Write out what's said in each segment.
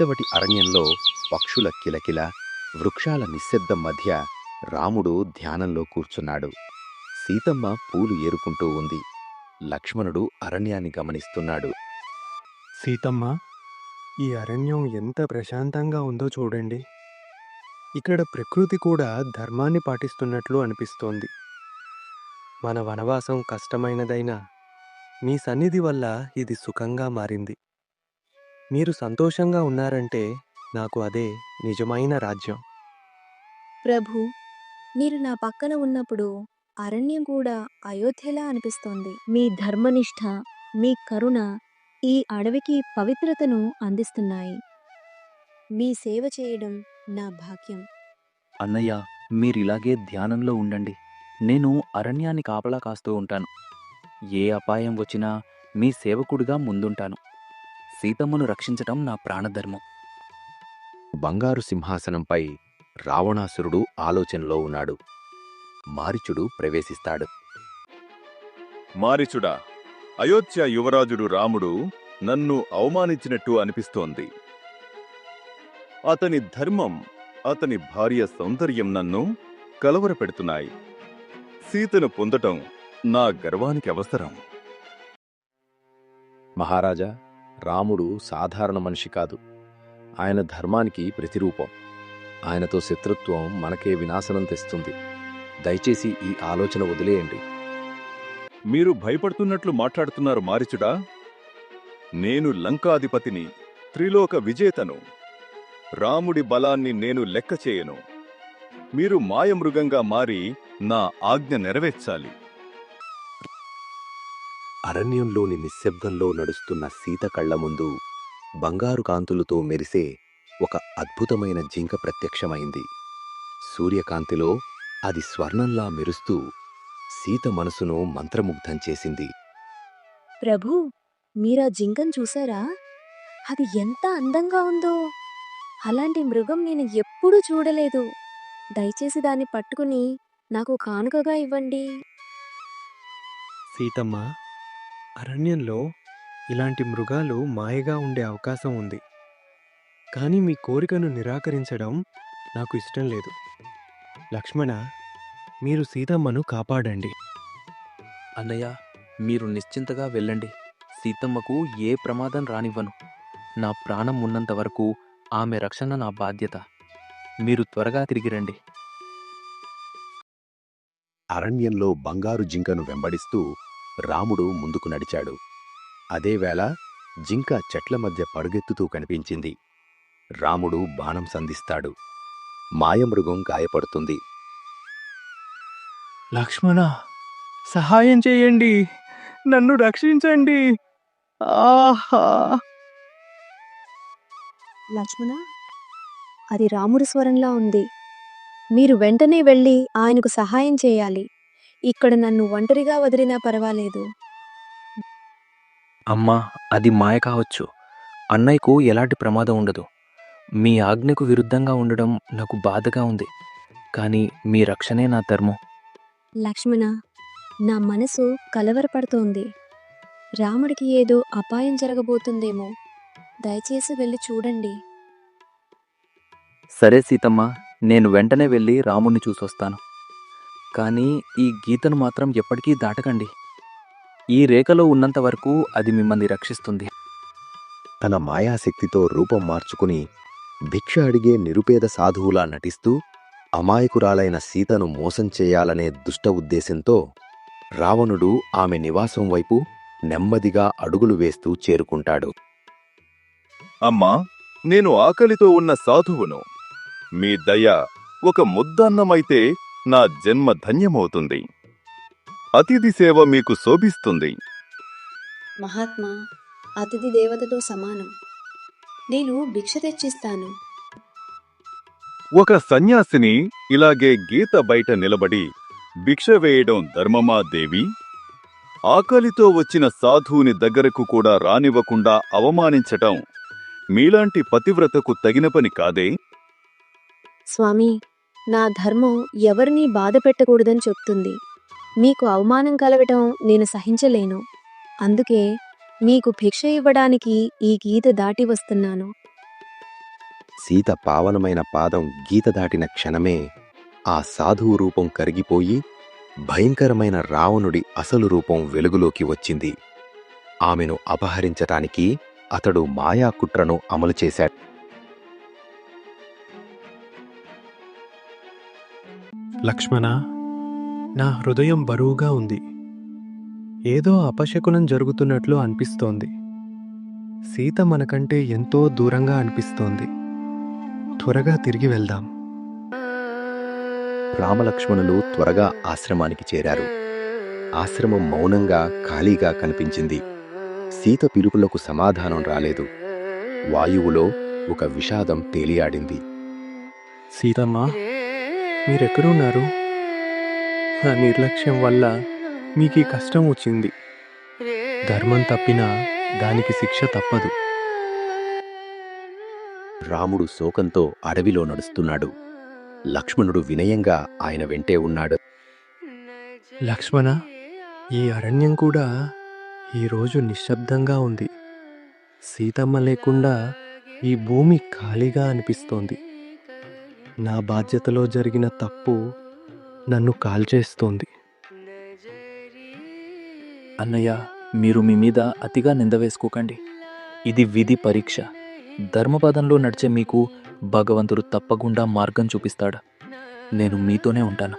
పంచవటి అరణ్యంలో పక్షుల కిలకిల వృక్షాల నిశ్శబ్దం మధ్య రాముడు ధ్యానంలో కూర్చున్నాడు. సీతమ్మ పూలు ఏరుకుంటూ ఉంది. లక్ష్మణుడు అరణ్యాన్ని గమనిస్తున్నాడు. సీతమ్మ ఈ అరణ్యం ఎంత ప్రశాంతంగా ఉందో చూడండి. ఇక్కడ ప్రకృతి కూడా ధర్మాన్ని పాటిస్తున్నట్లు అనిపిస్తోంది. మన వనవాసం కష్టమైనదైనా మీ సన్నిధి వల్ల ఇది సుఖంగా మారింది. మీరు సంతోషంగా ఉన్నారంటే నాకు అదే నిజమైన రాజ్యం. ప్రభు మీరు నా పక్కన ఉన్నప్పుడు అరణ్యం కూడా అయోధ్యలా అనిపిస్తోంది. మీ ధర్మనిష్ట మీ కరుణ ఈ అడవికి పవిత్రతను అందిస్తున్నాయి. మీ సేవ చేయడం నా భాగ్యం. అన్నయ్య మీరిలాగే ధ్యానంలో ఉండండి. నేను అరణ్యాన్ని కాపలా కాస్తూ ఉంటాను. ఏ అపాయం వచ్చినా మీ సేవకుడిగా ముందుంటాను. సీతమ్మను రక్షించటం నా ప్రాణధర్మం. బంగారు సింహాసనంపై రావణాసురుడు ఆలోచనలో ఉన్నాడు. మారిచుడు ప్రవేశిస్తాడు. మారిచుడా అయోధ్య యువరాజుడు రాముడు నన్ను అవమానించినట్టు అనిపిస్తోంది. అతని ధర్మం అతని భార్య సౌందర్యం నన్ను కలవరపెడుతున్నాయి. సీతను పొందటం నా గర్వానికి అవసరం. మహారాజా రాముడు సాధారణ మనిషి కాదు. ఆయన ధర్మానికి ప్రతిరూపం. ఆయనతో శత్రుత్వం మనకే వినాశనం తెస్తుంది. దయచేసి ఈ ఆలోచన వదిలేయండి. మీరు భయపడుతున్నట్లు మాట్లాడుతున్నారు మారిచుడా నేను లంకాధిపతిని త్రిలోక విజేతను. రాముడి బలాన్ని నేను లెక్క చేయను మీరు మాయమృగంగా మారి నా ఆజ్ఞ నెరవేర్చాలి. అరణ్యంలోని నిశ్శబ్దంలో నడుస్తున్న సీత కళ్ళ ముందు బంగారు కాంతులతో మెరిసే ఒక అద్భుతమైన జింక ప్రత్యక్షమైంది. సూర్యకాంతిలో అది స్వర్ణంలా మెరుస్తూ సీత మనసును మంత్రముగ్ధం చేసింది. ప్రభు మీరా జింకను చూసారా? అది ఎంత అందంగా ఉందో! అలాంటి మృగం నేను ఎప్పుడూ చూడలేదు. దయచేసి దాన్ని పట్టుకుని నాకు కానుకగా ఇవ్వండి. సీతమ్మ అరణ్యంలో ఇలాంటి మృగాలు మాయగా ఉండే అవకాశం ఉంది. కానీ మీ కోరికను నిరాకరించడం నాకు ఇష్టం లేదు. లక్ష్మణ మీరు సీతమ్మను కాపాడండి. అన్నయ్య మీరు నిశ్చింతగా వెళ్ళండి. సీతమ్మకు ఏ ప్రమాదం రానివ్వను. నా ప్రాణం ఉన్నంత వరకు ఆమె రక్షణ నా బాధ్యత. మీరు త్వరగా తిరిగి రండి. అరణ్యంలో బంగారు జింకను వెంబడిస్తూ రాముడు ముందుకు నడిచాడు. అదేవేళ జింక చెట్ల మధ్య పరుగెత్తుతూ కనిపించింది. రాముడు బాణం సంధిస్తాడు. మాయమృగం గాయపడుతుంది. లక్ష్మణ సహాయం చేయండి. నన్ను రక్షించండి. ఆహా! లక్ష్మణ అది రాముడి స్వరంలా ఉంది. మీరు వెంటనే వెళ్ళి ఆయనకు సహాయం చేయాలి. ఇక్కడ నన్ను ఒంటరిగా వదిలినా పర్వాలేదు. అమ్మా అది మాయ కావచ్చు. అన్నయ్యకు ఎలాంటి ప్రమాదం ఉండదు. మీ ఆజ్ఞకు విరుద్ధంగా ఉండడం నాకు బాధగా ఉంది. కానీ మీ రక్షణే నా ధర్మం. లక్ష్మణ నా మనసు కలవరపడుతోంది. రాముడికి ఏదో అపాయం జరగబోతుందేమో. దయచేసి వెళ్ళి చూడండి. సరే సీతమ్మ నేను వెంటనే వెళ్ళి రాముణ్ణి చూసొస్తాను. కానీ ఈ గీతను మాత్రం ఎప్పటికీ దాటకండి. ఈ రేఖలో ఉన్నంత వరకు అది మిమ్మల్ని రక్షిస్తుంది. తన మాయాశక్తితో రూపం మార్చుకుని భిక్ష అడిగే నిరుపేద సాధువులా నటిస్తూ అమాయకురాలైన సీతను మోసం చేయాలనే దుష్ట ఉద్దేశంతో రావణుడు ఆమె నివాసం వైపు నెమ్మదిగా అడుగులు వేస్తూ చేరుకుంటాడు. అమ్మా నేను ఆకలితో ఉన్న సాధువును. మీ దయ ఒక ముద్దన్నమైతే నా జన్మ ధన్యమవుతుంది. అతిథి సేవ మీకు శోభిస్తుంది. మహాత్మా అతిథి దేవతతో సమానం. నేను భిక్ష తెచ్చిస్తాను. ఒక సన్యాసిని ఇలాగే గీత బయట నిలబడి భిక్ష వేయడం ధర్మమా దేవి? ఆకలితో వచ్చిన సాధువుని దగ్గరకు కూడా రానివ్వకుండా అవమానించటం మీలాంటి పతివ్రతకు తగిన పని కాదే? స్వామి నా ధర్మం ఎవరినీ బాధ పెట్టకూడదని చెప్తుంది. మీకు అవమానం కలగటం నేను సహించలేను. అందుకే మీకు భిక్ష ఇవ్వడానికి ఈ గీత దాటి వస్తున్నాను. సీత పావనమైన పాదం గీత దాటిన క్షణమే ఆ సాధువు రూపం కరిగిపోయి భయంకరమైన రావణుడి అసలు రూపం వెలుగులోకి వచ్చింది. ఆమెను అపహరించటానికి అతడు మాయా కుట్రను అమలు చేశాడు. లక్ష్మణ నా హృదయం బరువుగా ఉంది. ఏదో అపశకునం జరుగుతున్నట్లు అనిపిస్తోంది. సీత మనకంటే ఎంతో దూరంగా అనిపిస్తోంది. త్వరగా తిరిగి వెళ్దాం. రామలక్ష్మణులు త్వరగా ఆశ్రమానికి చేరారు. ఆశ్రమం మౌనంగా ఖాళీగా కనిపించింది. సీత పిలుపులకు సమాధానం రాలేదు. వాయువులో ఒక విషాదం తేలియాడింది. సీతమ్మ మీరెక్కడున్నారు? నా నిర్లక్ష్యం వల్ల మీకు ఈ కష్టం వచ్చింది. ధర్మం తప్పినా దానికి శిక్ష తప్పదు. రాముడు శోకంతో అడవిలో నడుస్తున్నాడు. లక్ష్మణుడు వినయంగా ఆయన వెంటే ఉన్నాడు. లక్ష్మణ ఈ అరణ్యం కూడా ఈరోజు నిశ్శబ్దంగా ఉంది. సీతమ్మ లేకుండా ఈ భూమి ఖాళీగా అనిపిస్తోంది. నా బాధ్యతలో జరిగిన తప్పు నన్ను కాల్చేస్తోంది. అన్నయ్య మీరు మీ మీద అతిగా నింద వేసుకోకండి. ఇది విధి పరీక్ష. ధర్మపదంలో నడిచే మీకు భగవంతుడు తప్పకుండా మార్గం చూపిస్తాడు. నేను మీతోనే ఉంటాను.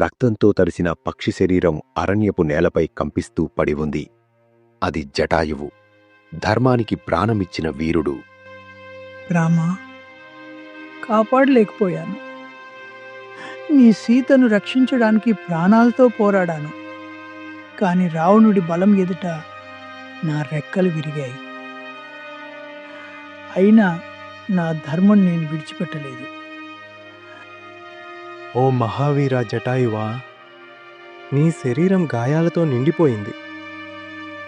రక్తంతో తడిసిన పక్షి శరీరం అరణ్యపు నేలపై కంపిస్తూ పడి ఉంది. అది జటాయువు. ధర్మానికి ప్రాణమిచ్చిన వీరుడు. రామా కాపాడలేకపోయాను. నీ సీతను రక్షించడానికి ప్రాణాలతో పోరాడాను. కాని రావణుడి బలం ఎదుట నా రెక్కలు విరిగాయి. అయినా నా ధర్మం నేను విడిచిపెట్టలేదు. ఓ మహావీర జటాయువా నీ శరీరం గాయాలతో నిండిపోయింది.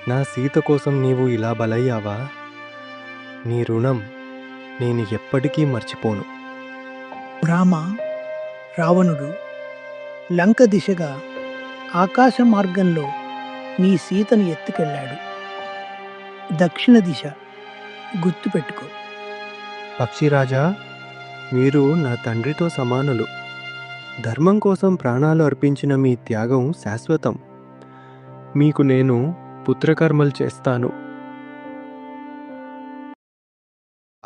నా సీత కోసం నీవు ఇలా బలయ్యావా? నీ రుణం నేను ఎప్పటికీ మర్చిపోను. రామ రావణుడు లంక దిశగా ఆకాశ మార్గంలో నీ సీతను ఎత్తుకెళ్ళాడు. దక్షిణ దిశ గుర్తుపెట్టుకో. పక్షిరాజా మీరు నా తండ్రితో సమానులు. ధర్మం కోసం ప్రాణాలు అర్పించిన మీ త్యాగం శాశ్వతం. మీకు నేను పుత్రకర్మలు చేస్తాను.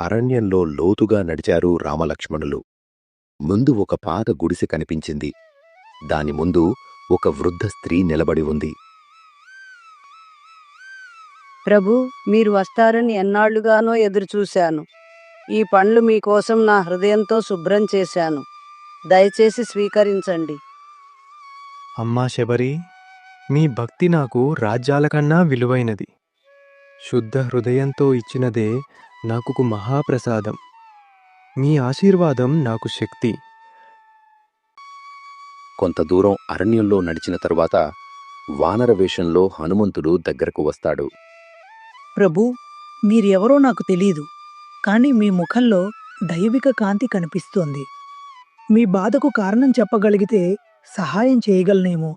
అరణ్యంలో లోతుగా నడిచారు రామలక్ష్మణులు. ముందు ఒక పాత గుడిసె కనిపించింది. దాని ముందు ఒక వృద్ధ స్త్రీ నిలబడి ఉంది. ప్రభు మీరు వస్తారని ఎన్నాళ్ళుగానో ఎదురుచూశాను. ఈ పండ్లు మీకోసం నా హృదయంతో శుభ్రం చేశాను. దయచేసి స్వీకరించండి. అమ్మా శబరి మీ భక్తి నాకు రాజ్యాల కన్నా విలువైనది. శుద్ధ హృదయంతో ఇచ్చినదే నాకు మహాప్రసాదం. మీ ఆశీర్వాదం నాకు శక్తి. కొంత దూరం అరణ్యంలో నడిచిన తరువాత వానర వేషంలో హనుమంతుడు దగ్గరకు వస్తాడు. ప్రభు మీరెవరో నాకు తెలీదు కానీ మీ ముఖంలో దైవిక కాంతి కనిపిస్తోంది. మీ బాధకు కారణం చెప్పగలిగితే సహాయం చేయగలనేమో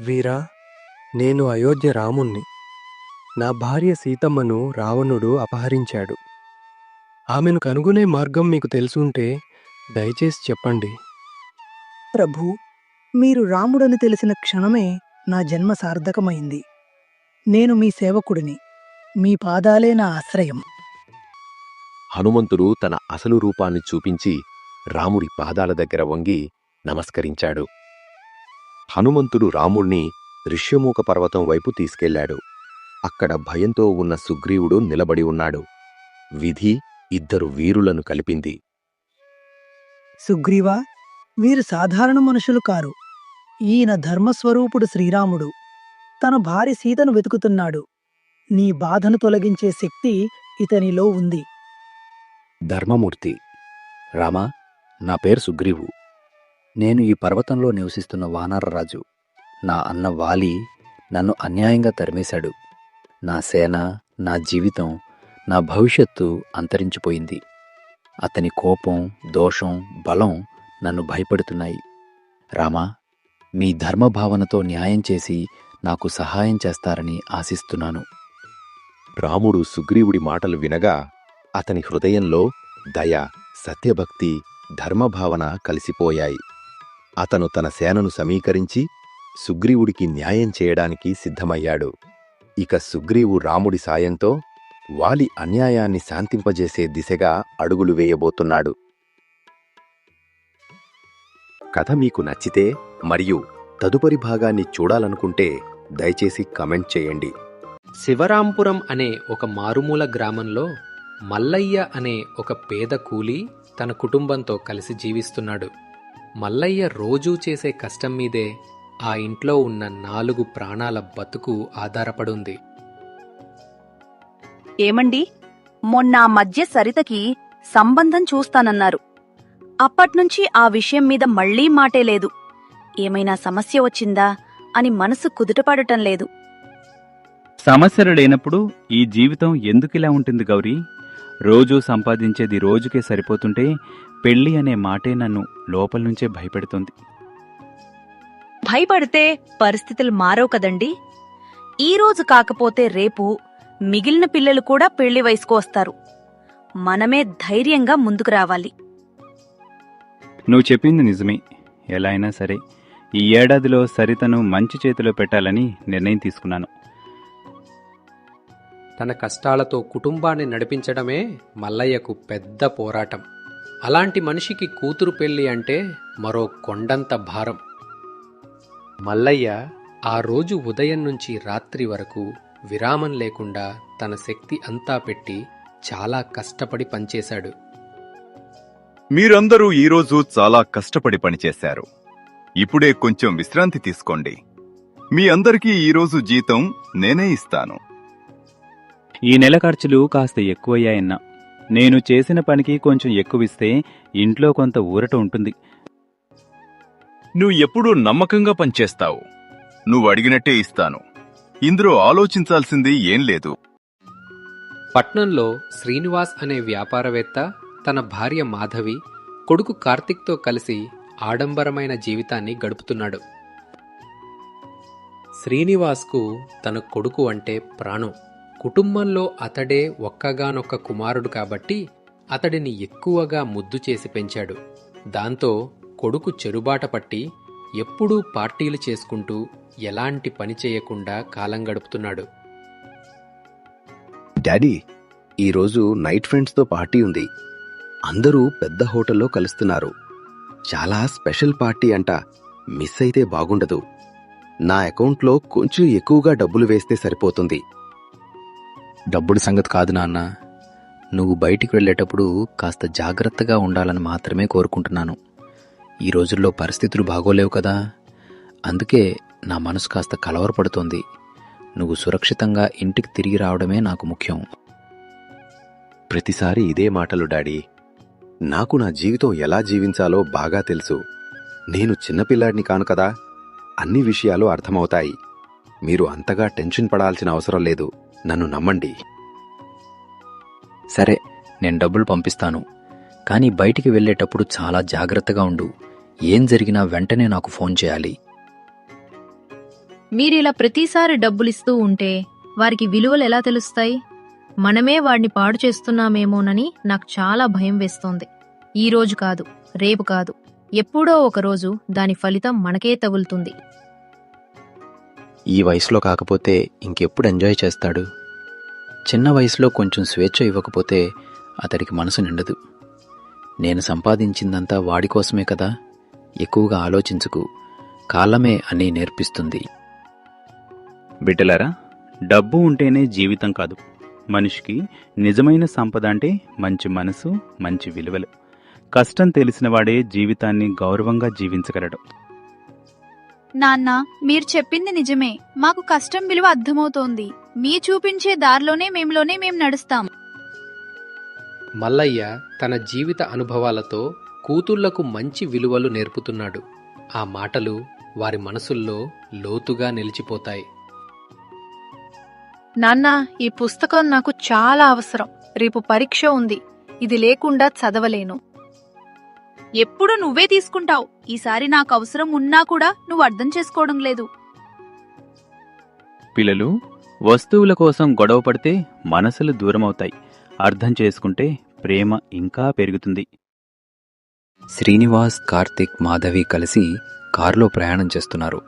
వీరా నేను అయోధ్య రాముణ్ణి. నా భార్య సీతమ్మను రావణుడు అపహరించాడు. ఆమెను కనుగొనే మార్గం మీకు తెలుసుంటే దయచేసి చెప్పండి. ప్రభు మీరు రాముడని తెలిసిన క్షణమే నా జన్మ సార్థకమైంది. నేను మీ సేవకుడిని. మీ పాదాలే నా ఆశ్రయం. హనుమంతుడు తన అసలు రూపాన్ని చూపించి రాముడి పాదాల దగ్గర వంగి నమస్కరించాడు. హనుమంతుడు రాముణ్ణి ఋష్యమూక పర్వతం వైపు తీసుకెళ్ళాడు అక్కడ భయంతో ఉన్న సుగ్రీవుడు నిలబడి ఉన్నాడు. విధి ఇద్దరు వీరులను కలిపింది. సుగ్రీవా వీరు సాధారణ మనుషులు కారు. ఈయన ధర్మస్వరూపుడు శ్రీరాముడు. తన భార్య సీతను వెతుకుతున్నాడు. నీ బాధను తొలగించే శక్తి ఇతనిలో ఉంది. ధర్మమూర్తి రామా నా పేరు సుగ్రీవు. నేను ఈ పర్వతంలో నివసిస్తున్న వానరరాజు నా అన్న వాలి నన్ను అన్యాయంగా తరిమేశాడు. నా సేన నా జీవితం నా భవిష్యత్తు అంతరించిపోయింది. అతని కోపం దోషం బలం నన్ను భయపెడుతున్నాయి. రామా మీ ధర్మభావనతో న్యాయం చేసి నాకు సహాయం చేస్తారని ఆశిస్తున్నాను. రాముడు సుగ్రీవుడి మాటలు వినగా అతని హృదయంలో దయ సత్యభక్తి ధర్మభావన కలిసిపోయాయి. అతను తన సేనను సమీకరించి సుగ్రీవుడికి న్యాయం చేయడానికి సిద్ధమయ్యాడు. ఇక సుగ్రీవు రాముడి సాయంతో వాలి అన్యాయాన్ని శాంతింపజేసే దిశగా అడుగులు వేయబోతున్నాడు. కథ మీకు నచ్చితే మరియు తదుపరి భాగాన్ని చూడాలనుకుంటే దయచేసి కమెంట్ చేయండి. శివరాంపురం అనే ఒక మారుమూల గ్రామంలో మల్లయ్య అనే ఒక పేద కూలి తన కుటుంబంతో కలిసి జీవిస్తున్నాడు. మల్లయ్య రోజూ చేసే కష్టం మీదే ఆ ఇంట్లో ఉన్న నాలుగు ప్రాణాల బతుకు ఆధారపడుంది. ఏమండి? మొన్న మధ్య సరితకి సంబంధం చూస్తానన్నారు. అప్పట్నుంచి ఆ విషయం మీద మళ్ళీ మాటే లేదు. ఏమైనా సమస్య వచ్చిందా అని మనసు కుదుటపడటం లేదు. సమస్యలు లేనప్పుడు ఈ జీవితం ఎందుకిలా ఉంటుంది గౌరీ? రోజూ సంపాదించేది రోజుకే సరిపోతుంటే పెళ్ళి అనే మాటే నన్ను లోపల నుంచే భయపెడుతుంది. భయపడితే పరిస్థితులు మారవు కదండి. ఈ రోజు కాకపోతే రేపు మిగిలిన పిల్లలు కూడా పెళ్ళి వయసుకు వస్తారు. మనమే ధైర్యంగా ముందుకు రావాలి. నువ్వు చెప్పింది నిజమే. ఎలా అయినా సరే ఈ ఏడాదిలో సరితను మంచి చేతిలో పెట్టాలని నిర్ణయం తీసుకున్నాను. తన కష్టాలతో కుటుంబాన్ని నడిపించడమే మల్లయ్యకు పెద్ద పోరాటం. అలాంటి మనిషికి కూతురు పెళ్ళి అంటే మరో కొండంత భారం. మల్లయ్య ఆ రోజు ఉదయం నుంచి రాత్రి వరకు విరామం లేకుండా తన శక్తి అంతా పెట్టి చాలా కష్టపడి పనిచేశాడు. మీరందరూ ఈరోజు చాలా కష్టపడి పనిచేశారు. ఇప్పుడే కొంచెం విశ్రాంతి తీసుకోండి. మీ అందరికీ ఈరోజు జీతం నేనే ఇస్తాను. ఈ నెల ఖర్చులు కాస్త ఎక్కువయ్యాయన్నా. నేను చేసిన పనికి కొంచెం ఎక్కువిస్తే ఇంట్లో కొంత ఊరట ఉంటుంది. నువ్వు ఎప్పుడూ నమ్మకంగా పనిచేస్తావు. నువ్వు అడిగినట్టే ఇస్తాను. ఇందులో ఆలోచించాల్సింది ఏం లేదు. పట్నంలో శ్రీనివాస్ అనే వ్యాపారవేత్త తన భార్య మాధవి కొడుకు కార్తిక్తో కలిసి ఆడంబరమైన జీవితాన్ని గడుపుతున్నాడు. శ్రీనివాస్కు తన కొడుకు అంటే ప్రాణం. కుటుంబంలో అతడే ఒక్కగానొక్క కుమారుడు కాబట్టి అతడిని ఎక్కువగా ముద్దు చేసి పెంచాడు. దాంతో కొడుకు చెరుబాట పట్టి ఎప్పుడూ పార్టీలు చేసుకుంటూ ఎలాంటి పని చేయకుండా కాలం గడుపుతున్నాడు. డాడీ ఈరోజు నైట్ ఫ్రెండ్స్తో పార్టీ ఉంది. అందరూ పెద్ద హోటల్లో కలుస్తున్నారు. చాలా స్పెషల్ పార్టీ అంట. మిస్ అయితే బాగుండదు. నా అకౌంట్లో కొంచెం ఎక్కువగా డబ్బులు వేస్తే సరిపోతుంది. డబ్బుడి సంగతి కాదు నాన్న. నువ్వు బయటికి వెళ్ళేటప్పుడు కాస్త జాగ్రత్తగా ఉండాలని మాత్రమే కోరుకుంటున్నాను. ఈ రోజుల్లో పరిస్థితులు బాగోలేవు కదా. అందుకే నా మనసు కాస్త కలవరపడుతోంది. నువ్వు సురక్షితంగా ఇంటికి తిరిగి రావడమే నాకు ముఖ్యం. ప్రతిసారి ఇదే మాటలు డాడీ. నాకు నా జీవితం ఎలా జీవించాలో బాగా తెలుసు. నేను చిన్నపిల్లాడిని కాను కదా. అన్ని విషయాలు అర్థమవుతాయి. మీరు అంతగా టెన్షన్ పడాల్సిన అవసరం లేదు. నన్ను నమ్మండి. సరే నేను డబ్బులు పంపిస్తాను. కానీ బయటికి వెళ్ళేటప్పుడు చాలా జాగ్రత్తగా ఉండు. ఏం జరిగినా వెంటనే నాకు ఫోన్ చేయాలి. మీరిలా ప్రతిసారి డబ్బులిస్తూ ఉంటే వారికి విలువలు ఎలా తెలుస్తాయి? మనమే వాడిని పాడు చేస్తున్నామేమోనని నాకు చాలా భయం వేస్తోంది. ఈ రోజు కాదు రేపు కాదు. ఎప్పుడో ఒక రోజు దాని ఫలితం మనకే తగులుతుంది. ఈ వయసులో కాకపోతే ఇంకెప్పుడు ఎంజాయ్ చేస్తాడు? చిన్న వయసులో కొంచెం స్వేచ్ఛ ఇవ్వకపోతే అతడికి మనసు నిండదు. నేను సంపాదించిందంతా వాడి కోసమే కదా? ఎక్కువగా ఆలోచించుకు. కాలమే అని నేర్పిస్తుంది. బిడ్డలారా డబ్బు ఉంటేనే జీవితం కాదు. మనిషికి నిజమైన సంపద అంటే మంచి మనసు మంచి విలువలు. కష్టం తెలిసినవాడే జీవితాన్ని గౌరవంగా జీవించగలడు. నాన్న మీరు చెప్పింది నిజమే. మాకు కష్టం విలువ అర్థమవుతోంది. మీ చూపించే దారిలోనే మేంలోనే మేం నడుస్తాం. మల్లయ్య తన జీవిత అనుభవాలతో కూతుళ్ళకు మంచి విలువలు నేర్పుతున్నాడు. ఆ మాటలు వారి మనసుల్లో లోతుగా నిలిచిపోతాయి. నాన్న ఈ పుస్తకం నాకు చాలా అవసరం. రేపు పరీక్ష ఉంది. ఇది లేకుండా చదవలేను. ఎప్పుడు నువ్వే తీసుకుంటావు. ఈసారి నాకు అవసరం ఉన్నా కూడా నువ్వు అర్థం చేసుకోవడం లేదు. పిల్లలు వస్తువుల కోసం గొడవ పడితే మనసులు దూరమవుతాయి. అర్థం చేసుకుంటే ప్రేమ ఇంకా పెరుగుతుంది. శ్రీనివాస్ కార్తిక్ మాధవి కలిసి కారులో ప్రయాణం చేస్తున్నారు.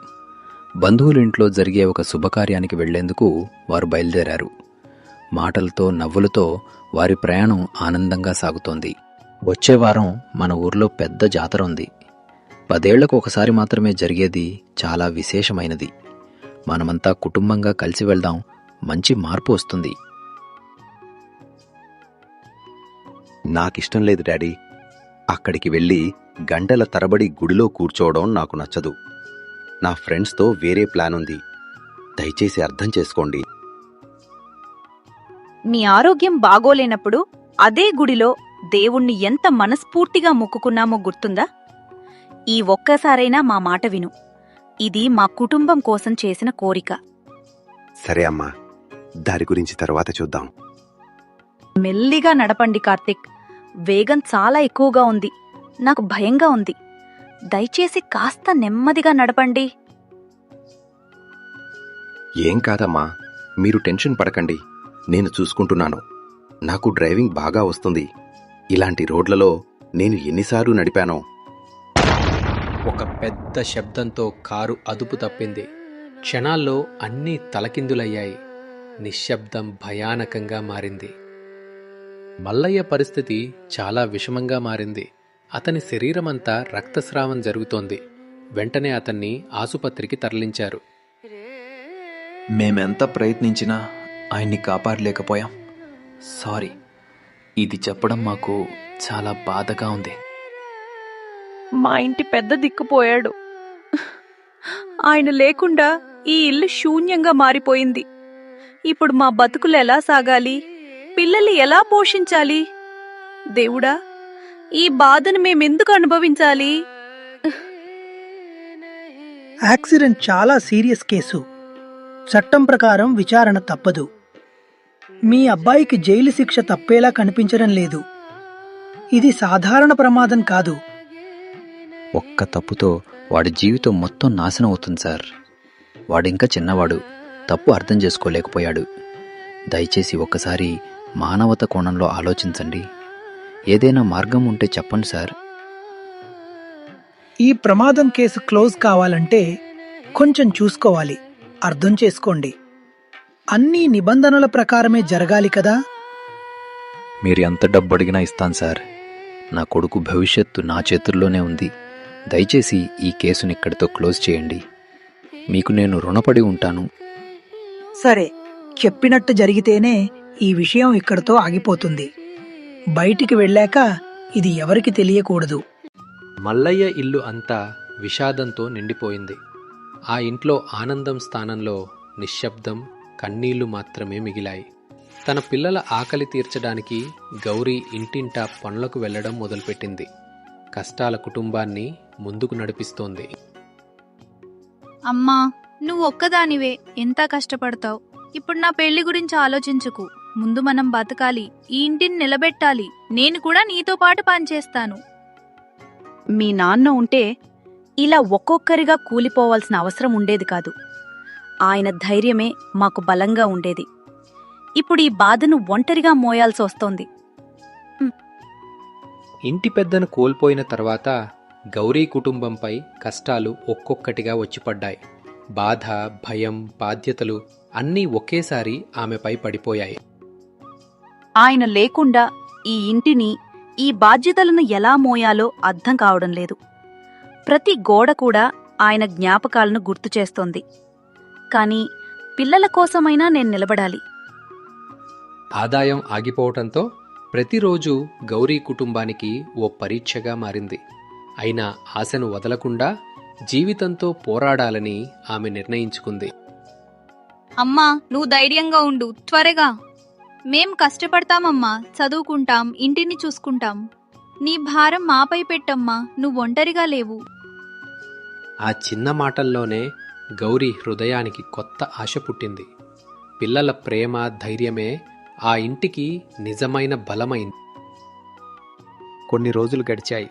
బంధువుల ఇంట్లో జరిగే ఒక శుభకార్యానికి వెళ్ళేందుకు వారు బయలుదేరారు. మాటలతో నవ్వులతో వారి ప్రయాణం ఆనందంగా సాగుతోంది. వచ్చే వారం మన ఊర్లో పెద్ద జాతర ఉంది. పదేళ్ళకు ఒకసారి మాత్రమే జరిగేది చాలా విశేషమైనది. మనమంతా కుటుంబంగా కలిసి వెళ్దాం మంచి మార్పు వస్తుంది. నాకిష్టం లేదు డాడీ. అక్కడికి వెళ్ళి గంటల తరబడి గుడిలో కూర్చోవడం నాకు నచ్చదు. నా ఫ్రెండ్స్తో వేరే ప్లాన్ ఉంది. దయచేసి అర్థం చేసుకోండి. మీ ఆరోగ్యం బాగోలేనప్పుడు అదే గుడిలో దేవుణ్ణి ఎంత మనస్ఫూర్తిగా మొక్కుకున్నామో గుర్తుందా? ఈ ఒక్కసారైనా మా మాట విను. ఇది మా కుటుంబం కోసం చేసిన కోరిక. సరే అమ్మా దారి గురించి తర్వాత చూద్దాం. మెల్లిగా నడపండి కార్తిక్. వేగం చాలా ఎక్కువగా ఉంది. నాకు భయంగా ఉంది. దయచేసి కాస్త నెమ్మదిగా నడపండి. ఏం కాదమ్మా మీరు టెన్షన్ పడకండి. నేను చూసుకుంటున్నాను. నాకు డ్రైవింగ్ బాగా వస్తుంది. ఇలాంటి రోడ్లలో నేను ఎన్నిసార్లు నడిపానో? ఒక పెద్ద శబ్దంతో కారు అదుపు తప్పింది. క్షణాల్లో అన్నీ తలకిందులయ్యాయి. నిశ్శబ్దం భయానకంగా మారింది. మల్లయ్య పరిస్థితి చాలా విషమంగా మారింది. అతని శరీరమంతా రక్తస్రావం జరుగుతోంది. వెంటనే అతన్ని ఆసుపత్రికి తరలించారు. మేమెంత ప్రయత్నించినా ఆయన్ని కాపాడలేకపోయాం. సారీ. ఇది చెప్పడం మాకు చాలా బాధగా ఉంది. మా ఇంటి పెద్ద దిక్కుపోయాడు ఆయన లేకుండా ఈ ఇల్లు శూన్యంగా మారిపోయింది. ఇప్పుడు మా బతుకులు ఎలా సాగాలి? పిల్లల్ని ఎలా పోషించాలి? దేవుడా ఈ బాధను మేమెందుకు అనుభవించాలి? యాక్సిడెంట్ చాలా సీరియస్ కేసు. చట్టం ప్రకారం విచారణ తప్పదు. మీ అబ్బాయికి జైలు శిక్ష తప్పేలా కనిపించడం లేదు. ఇది సాధారణ ప్రమాదం కాదు. ఒక్క తప్పుతో వాడి జీవితం మొత్తం నాశనం అవుతుంది సార్. వాడింకా చిన్నవాడు తప్పు అర్థం చేసుకోలేకపోయాడు. దయచేసి ఒక్కసారి మానవత కోణంలో ఆలోచించండి. ఏదైనా మార్గం ఉంటే చెప్పండి సార్. ఈ ప్రమాదం కేసు క్లోజ్ కావాలంటే కొంచెం చూసుకోవాలి. అర్థం చేసుకోండి. అన్ని నిబంధనల ప్రకారమే జరగాలి కదా? మీరు ఎంత డబ్బు అడిగినా ఇస్తాను సార్. నా కొడుకు భవిష్యత్తు నా చేతుల్లోనే ఉంది. దయచేసి ఈ కేసుని ఇక్కడితో క్లోజ్ చేయండి. మీకు నేను రుణపడి ఉంటాను. సరే చెప్పినట్టు జరిగితేనే ఈ విషయం ఇక్కడితో ఆగిపోతుంది. బయటికి వెళ్ళాక ఇది ఎవరికి తెలియకూడదు. మల్లయ్య ఇల్లు అంతా విషాదంతో నిండిపోయింది. ఆ ఇంట్లో ఆనందం స్థానంలో నిశ్శబ్దం కన్నీళ్ళు మాత్రమే మిగిలాయి. తన పిల్లల ఆకలి తీర్చడానికి గౌరీ ఇంటింటా పనులకు వెళ్ళడం మొదలుపెట్టింది. కష్టాల కుటుంబాన్ని ముందుకు నడిపిస్తోంది. అమ్మా నువ్వు ఒక్కదానివే. ఎంత కష్టపడతావు? ఇప్పుడు నా పెళ్ళి గురించి ఆలోచించకు. ముందు మనం బతకాలి. ఈ ఇంటిని నిలబెట్టాలి. నేను కూడా నీతో పాటు పనిచేస్తాను. మీ నాన్న ఉంటే ఇలా ఒక్కొక్కరిగా కూలిపోవాల్సిన అవసరం ఉండేది కాదు. ఆయన ధైర్యమే మాకు బలంగా ఉండేది. ఇప్పుడు ఈ బాధను ఒంటరిగా మోయాల్సి వస్తోంది. ఇంటి పెద్దను కోల్పోయిన తర్వాత గౌరీ కుటుంబంపై కష్టాలు ఒక్కొక్కటిగా వచ్చిపడ్డాయి బాధ భయం బాధ్యతలు అన్నీ ఒకేసారి ఆమెపై పడిపోయాయి. ఆయన లేకుండా ఈ ఇంటిని ఈ బాధ్యతలను ఎలా మోయాలో అర్థం కావడం లేదు. ప్రతి గోడ కూడా ఆయన జ్ఞాపకాలను గుర్తు చేస్తోంది. కానీ పిల్లల కోసమైనా నేను నిలబడాలి. ఆదాయం ఆగిపోవటంతో ప్రతిరోజు గౌరీ కుటుంబానికి ఓ పరీక్షగా మారింది. అయినా ఆశను వదలకుండా జీవితంతో పోరాడాలని ఆమె నిర్ణయించుకుంది. అమ్మా నువ్వు ధైర్యంగా ఉండు త్వరగా. మేం కష్టపడతామమ్మా చదువుకుంటాం ఇంటిని చూసుకుంటాం. నీ భారం మాపై పెట్టమ్మా నువ్వు ఒంటరిగా లేవు. ఆ చిన్న మాటల్లోనే గౌరీ హృదయానికి కొత్త ఆశ పుట్టింది. పిల్లల ప్రేమ ధైర్యమే ఆ ఇంటికి నిజమైన బలమైంది. కొన్ని రోజులు గడిచాయి.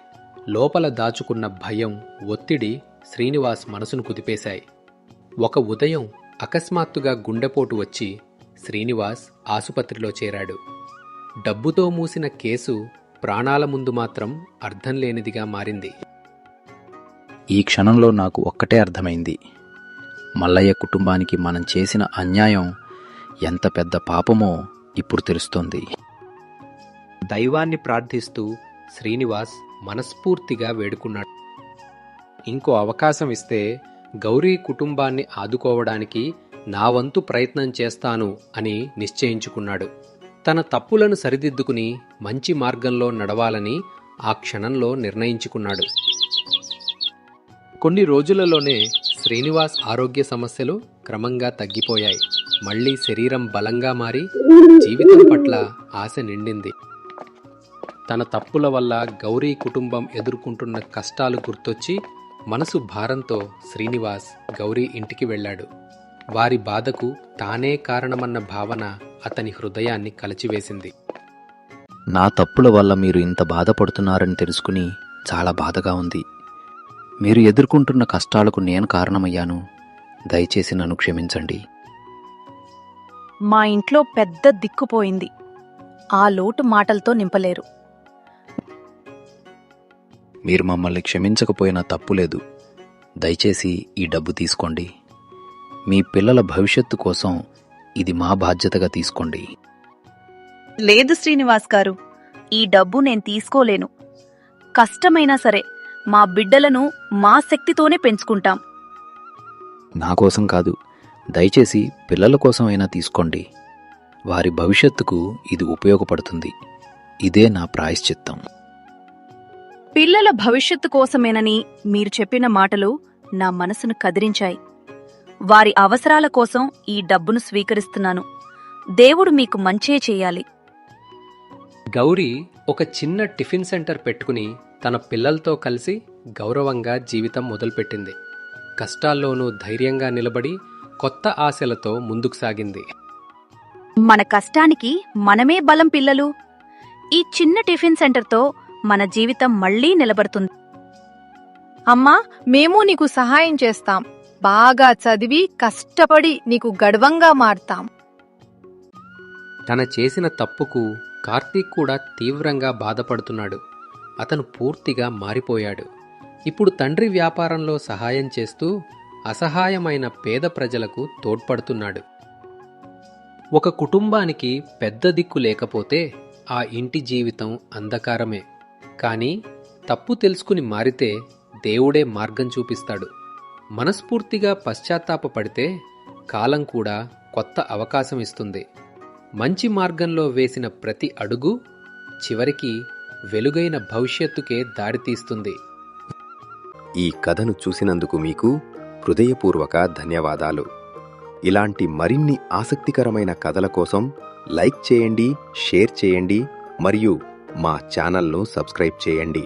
లోపల దాచుకున్న భయం ఒత్తిడి శ్రీనివాస్ మనసును కుదిపేశాయి. ఒక ఉదయం అకస్మాత్తుగా గుండెపోటు వచ్చి శ్రీనివాస్ ఆసుపత్రిలో చేరాడు. డబ్బుతో మూసిన కేసు ప్రాణాల ముందు మాత్రం అర్థం లేనిదిగా మారింది. ఈ క్షణంలో నాకు ఒక్కటే అర్థమైంది. మల్లయ్య కుటుంబానికి మనం చేసిన అన్యాయం ఎంత పెద్ద పాపమో ఇప్పుడు తెలుస్తోంది. దైవాన్ని ప్రార్థిస్తూ శ్రీనివాస్ మనస్ఫూర్తిగా వేడుకున్నాడు. ఇంకో అవకాశం ఇస్తే గౌరీ కుటుంబాన్ని ఆదుకోవడానికి నా వంతు ప్రయత్నం చేస్తాను అని నిశ్చయించుకున్నాడు. తన తప్పులను సరిదిద్దుకుని మంచి మార్గంలో నడవాలని ఆ క్షణంలో నిర్ణయించుకున్నాడు. కొన్ని రోజులలోనే శ్రీనివాస్ ఆరోగ్య సమస్యలు క్రమంగా తగ్గిపోయాయి. మళ్ళీ శరీరం బలంగా మారి జీవితం పట్ల ఆశ నిండింది. తన తప్పుల వల్ల గౌరీ కుటుంబం ఎదుర్కొంటున్న కష్టాలు గుర్తొచ్చి మనసు భారంతో శ్రీనివాస్ గౌరీ ఇంటికి వెళ్ళాడు. వారి బాధకు తానే కారణమన్న భావన అతని హృదయాన్ని కలిచివేసింది. నా తప్పుల వల్ల మీరు ఇంత బాధపడుతున్నారని తెలుసుకుని చాలా బాధగా ఉంది. మీరు ఎదుర్కొంటున్న కష్టాలకు నేను కారణమయ్యాను. దయచేసి నన్ను క్షమించండి. మా ఇంట్లో పెద్ద దిక్కుపోయింది ఆ లోటు మాటలతో నింపలేరు. మీరు మమ్మల్ని క్షమించకపోయినా తప్పులేదు దయచేసి ఈ డబ్బు తీసుకోండి. మీ పిల్లల భవిష్యత్తు కోసం ఇది మా బాధ్యతగా తీసుకోండి. లేదు శ్రీనివాస్ గారు ఈ డబ్బు నేను తీసుకోలేను. కష్టమైనా సరే మా బిడ్డలను మా శక్తితోనే పెంచుకుంటాం. నా కోసం కాదు దయచేసి పిల్లల కోసం అయినా తీసుకోండి. వారి భవిష్యత్తుకు ఇది ఉపయోగపడుతుంది. ఇదే నా ప్రాయశ్చిత్తం. పిల్లల భవిష్యత్తు కోసమేనని మీరు చెప్పిన మాటలు నా మనసును కదిలించాయి వారి అవసరాల కోసం ఈ డబ్బును స్వీకరిస్తున్నాను. దేవుడు మీకు మంచే చేయాలి. గౌరీ ఒక చిన్న టిఫిన్ సెంటర్ పెట్టుకుని తన పిల్లలతో కలిసి గౌరవంగా జీవితం మొదలుపెట్టింది. కష్టాల్లోనూ ధైర్యంగా నిలబడి కొత్త ఆశలతో ముందుకు సాగింది. మన కష్టానికి మనమే బలం పిల్లలు. ఈ చిన్న టిఫిన్ సెంటర్తో మన జీవితం మళ్ళీ నిలబడుతుంది. అమ్మా మేము నీకు సహాయం చేస్తాం. బాగా చదివి కష్టపడి నీకు గర్వంగా మారతాం. తన చేసిన తప్పుకు కార్తీక్ కూడా తీవ్రంగా బాధపడుతున్నాడు. అతను పూర్తిగా మారిపోయాడు. ఇప్పుడు తండ్రి వ్యాపారంలో సహాయం చేస్తూ అసహాయమైన పేద ప్రజలకు తోడ్పడుతున్నాడు. ఒక కుటుంబానికి పెద్ద దిక్కు లేకపోతే ఆ ఇంటి జీవితం అంధకారమే. కానీ తప్పు తెలుసుకుని మారితే దేవుడే మార్గం చూపిస్తాడు. మనస్ఫూర్తిగా పశ్చాత్తాపపడితే కాలం కూడా కొత్త అవకాశం ఇస్తుంది. మంచి మార్గంలో వేసిన ప్రతి అడుగు చివరికి వెలుగైన భవిష్యత్తుకే దారితీస్తుంది. ఈ కథను చూసినందుకు మీకు హృదయపూర్వక ధన్యవాదాలు. ఇలాంటి మరిన్ని ఆసక్తికరమైన కథల కోసం లైక్ చేయండి షేర్ చేయండి మరియు మా ఛానల్ను సబ్స్క్రైబ్ చేయండి.